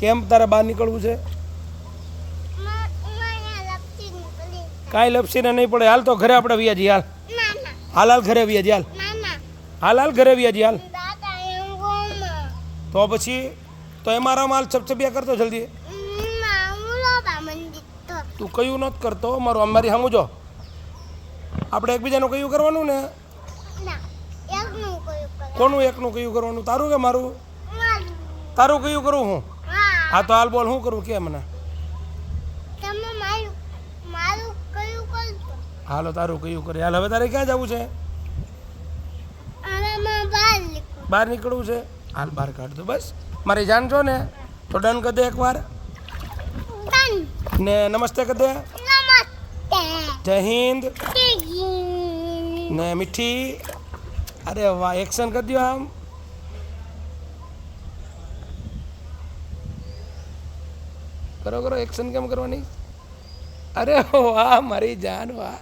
કેમ તારે બહાર નીકળવું છે? કાંઈ લપસીને નહીં પડે. હાલ તો ઘરે આપણે વ્યાજી હાલ. હાલ હાલ ઘરે વ્યાજી હાલ. હાલ હાલ ઘરે વ્યાજી હાલ. તો પછી, તો એ મારા માલ છપછપિયા કરતો જલ્દી? તું કયું નથી કરતો, મારું અમારી સામું જો. આપણે એકબીજાનું કયું કરવાનું ને? કોનું એકનું કયું કરવાનું? તારું કે મારું? તારું કયું કરું હું? હા તો હાલ બોલ શું કરું કે મને? હાલો તારું કયું કરે હાલ હવે તારે ક્યાં જવું છે? બહાર નીકળવું. છે? હાલ બહાર કાઢ દો બસ. મારી જાન છો ને? તો ડન કરી દે એકવાર. ને નમસ્તે કરી દે. જય હિન્દ. ને મીઠી. અરે વાહ એક્શન કરી દો આમ. કરો કરો એક્શન કેમ કરવાની? અરે વાહ મારી જાન વાહ.